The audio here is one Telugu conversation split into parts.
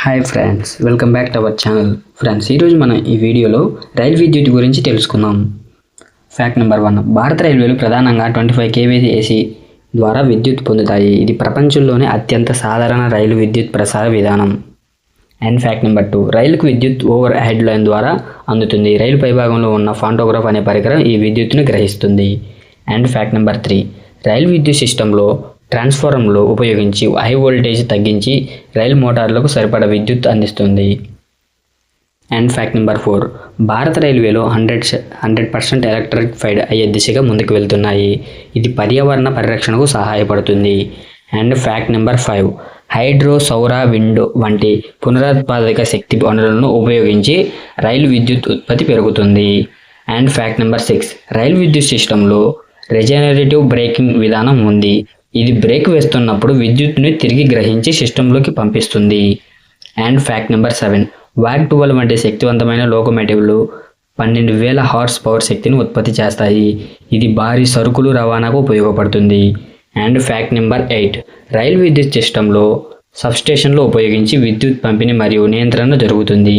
Hi friends welcome back to our channel friends ఈరోజు మనం ఈ వీడియోలో రైలు విద్యుత్ గురించి తెలుసుకుందాం. ఫ్యాక్ట్ నెంబర్ వన్ భారత రైల్వేలు ప్రధానంగా ట్వంటీ ఫైవ్ కేవీసీ ఏసీ ద్వారా విద్యుత్ పొందుతాయి. ఇది ప్రపంచంలోనే అత్యంత సాధారణ రైలు విద్యుత్ ప్రసార విధానం. అండ్ ఫ్యాక్ట్ నెంబర్ టూ రైలుకు విద్యుత్ ఓవర్ హెడ్ లైన్ ద్వారా అందుతుంది. రైలు పైభాగంలో ఉన్న ఫాంటోగ్రాఫ్ అనే పరికరం ఈ విద్యుత్తును గ్రహిస్తుంది. అండ్ ఫ్యాక్ట్ నెంబర్ త్రీ రైలు విద్యుత్ సిస్టంలో ట్రాన్స్ఫారంలో ఉపయోగించి హై వోల్టేజ్ తగ్గించి రైలు మోటార్లకు సరిపడా విద్యుత్ అందిస్తుంది. అండ్ ఫ్యాక్ట్ నెంబర్ ఫోర్ భారత రైల్వేలో హండ్రెడ్ హండ్రెడ్ పర్సెంట్ ఎలక్ట్రిఫైడ్ అయ్యే దిశగా ముందుకు వెళ్తున్నాయి. ఇది పర్యావరణ పరిరక్షణకు సహాయపడుతుంది. And fact number five hydro సౌర విండో వంటి పునరుత్పాదక శక్తి వనరులను ఉపయోగించి రైలు విద్యుత్ ఉత్పత్తి పెరుగుతుంది. అండ్ ఫ్యాక్ట్ నెంబర్ సిక్స్ రైలు విద్యుత్ సిస్టంలో రెజనరేటివ్ బ్రేకింగ్ విధానం ఉంది. ఇది బ్రేక్ వేస్తున్నప్పుడు విద్యుత్తుని తిరిగి గ్రహించి సిస్టంలోకి పంపిస్తుంది. అండ్ ఫ్యాక్ట్ నెంబర్ సెవెన్ వాగ్ ట్వెల్వ్ వంటి శక్తివంతమైన లోకోమోటివ్లు పన్నెండు వేల హార్స్ పవర్ శక్తిని ఉత్పత్తి చేస్తాయి. ఇది భారీ సరుకులు రవాణాకు ఉపయోగపడుతుంది. అండ్ ఫ్యాక్ట్ నెంబర్ ఎయిట్ రైలు విద్యుత్ సిస్టంలో సబ్స్టేషన్లో ఉపయోగించి విద్యుత్ పంపిణీ మరియు నియంత్రణ జరుగుతుంది.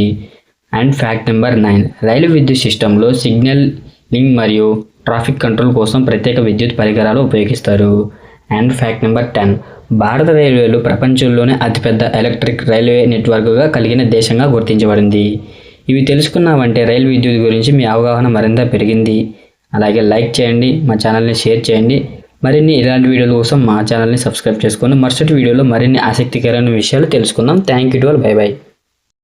అండ్ ఫ్యాక్ట్ నెంబర్ నైన్ రైలు విద్యుత్ సిస్టంలో సిగ్నలింగ్ మరియు ట్రాఫిక్ కంట్రోల్ కోసం ప్రత్యేక విద్యుత్ పరికరాలు ఉపయోగిస్తారు. And fact number ten. భారత రైల్వేలు ప్రపంచంలోనే అతిపెద్ద ఎలక్ట్రిక్ రైల్వే నెట్వర్క్గా కలిగిన దేశంగా గుర్తించబడింది. ఇవి తెలుసుకున్నామంటే రైల్ విద్యుత్ గురించి మీ అవగాహన మరింత పెరిగింది. అలాగే లైక్ చేయండి మా ఛానల్ని షేర్ చేయండి. మరిన్ని ఇలాంటి వీడియోల కోసం మా ఛానల్ని సబ్స్క్రైబ్ చేసుకొని మరుసటి వీడియోలో మరిన్ని ఆసక్తికరమైన విషయాలు తెలుసుకుందాం. Thank you to all. Bye bye.